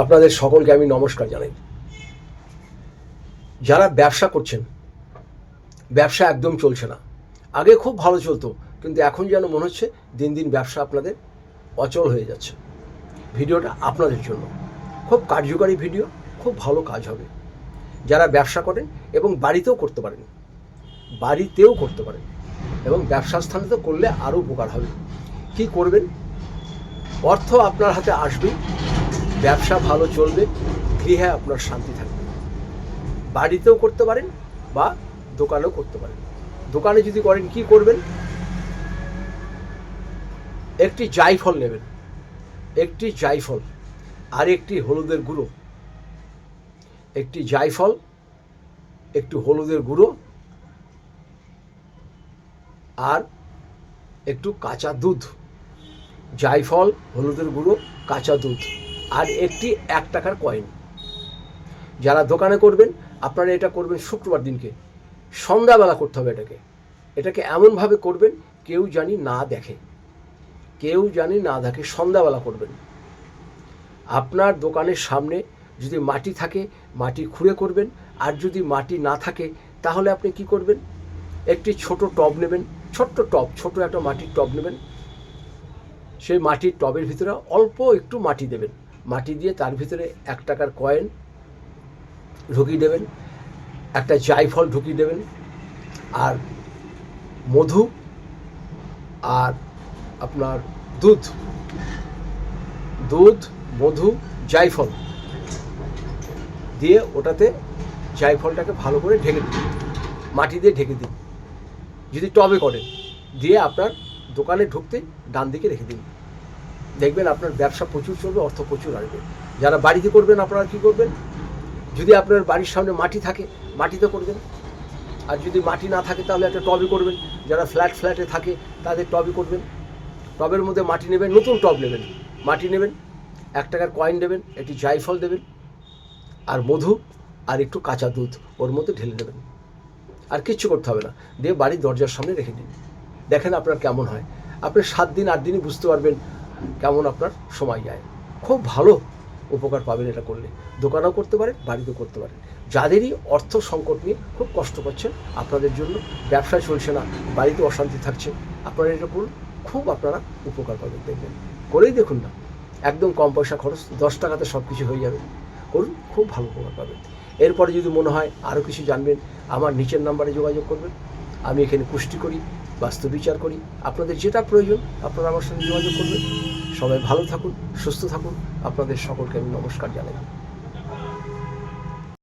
আপনাদের সকলকে আমি নমস্কার জানাই। যারা ব্যবসা করছেন, ব্যবসা একদম চলছে না। আগে খুব ভালো চলতো, কিন্তু এখন যেন মনে হচ্ছে দিন দিন ব্যবসা আপনাদের অচল হয়ে যাচ্ছে। ভিডিওটা আপনাদের জন্য। খুব কার্যকারী ভিডিও, খুব ভালো কাজ হবে। যারা ব্যবসা করেন এবং বাড়িতেও করতে পারেন, বাড়িতেও করতে পারেন এবং ব্যবসা স্থানে তো করলে আরও উপকার হবে। কি করবেন? অর্থ আপনার হাতে আসবে ব্যবসা ভালো চলবে, গৃহে আপনার শান্তি থাকবে। বাড়িতেও করতে পারেন বা দোকানেও করতে পারেন। দোকানে যদি করেন, কি করবেন? একটি জাইফল নেবেন। একটি জাইফল আর একটি হলুদের গুঁড়ো। একটি জাইফল, একটু হলুদের গুঁড়ো আর একটু কাঁচা দুধ। জাইফল, হলুদের গুঁড়ো, কাঁচা দুধ। আর একটি এক টাকার কয়েন যারা দোকানে করবেন, আপনারা এটা করবেন শুক্রবার দিনকে। সন্ধ্যাবেলা করতে হবে এটাকে। এটাকে এমনভাবে করবেন, কেউ জানি না দেখে। কেউ জানি না দেখে সন্ধ্যাবেলা করবেন। আপনার দোকানের সামনে যদি মাটি থাকে, মাটি খুঁড়ে করবেন। আর যদি মাটি না থাকে, তাহলে আপনি কি করবেন? একটি ছোট টব নেবেন। ছোট্ট টব, ছোট একটা মাটির টব নেবেন। সেই মাটির টবের ভিতরে অল্প একটু মাটি দেবেন। মাটি দিয়ে তার ভিতরে এক টাকার কয়েন ঢুকিয়ে দেবেন, একটা জায়ফল ঢুকিয়ে দেবেন, আর মধু, আর আপনার দুধ দুধ, মধু, জায়ফল দিয়ে ওটাতে জায়ফলটাকে ভালো করে ঢেকে দিন, মাটি দিয়ে ঢেকে দিন, যদি টবে করেন দিয়ে আপনার দোকানে ঢুকতে ডান দিকে রেখে দিন। দেখবেন আপনার ব্যবসা প্রচুর চলবে, অর্থ প্রচুর আসবে। যারা বাড়িতে করবেন, আপনারা কী করবেন? যদি আপনার বাড়ির সামনে মাটি থাকে, মাটিতে করবেন। আর যদি মাটি না থাকে, তাহলে একটা টবে করবেন। যারা ফ্ল্যাট, ফ্ল্যাটে থাকে, তাদের টবে করবেন। টবের মধ্যে মাটি নেবেন, নতুন টব নেবেন। মাটি নেবেন, এক টাকার কয়েন দেবেন, একটি জায়ফল দেবেন, আর মধু, আর একটু কাঁচা দুধ ওর মধ্যে ঢেলে দেবেন। আর কিচ্ছু করতে হবে না। দিয়ে বাড়ির দরজার সামনে রেখে দিন। দেখেন আপনার কেমন হয়। আপনি সাত দিন, আট দিনই বুঝতে পারবেন কেমন আপনার সময় যায় খুব ভালো উপকার পাবেন এটা করলে। দোকানেও করতে পারেন, বাড়িতেও করতে পারেন। যাদেরই অর্থ সংকট নিয়ে খুব কষ্ট করছেন, আপনাদের জন্য ব্যবসা চলছে না বাড়িতে অশান্তি থাকছে, আপনারা এটা করুন, খুব আপনারা উপকার পাবেন, দেখবেন। করেই দেখুন না। একদম কম পয়সা খরচ, দশ টাকাতে সব কিছু হয়ে যাবে। করুন, খুব ভালো উপকার পাবেন। এরপরে যদি মনে হয় আরও কিছু জানবেন, আমার নিচের নাম্বারে যোগাযোগ করবেন। আমি এখানে পুষ্টি করি বাস্তু বিচার করি। আপনাদের যেটা প্রয়োজন, আপনারা আমার সঙ্গে যোগাযোগ করবেন। সবাই ভালো থাকুন, সুস্থ থাকুন। আপনাদের সকলকে আমি নমস্কার জানাই।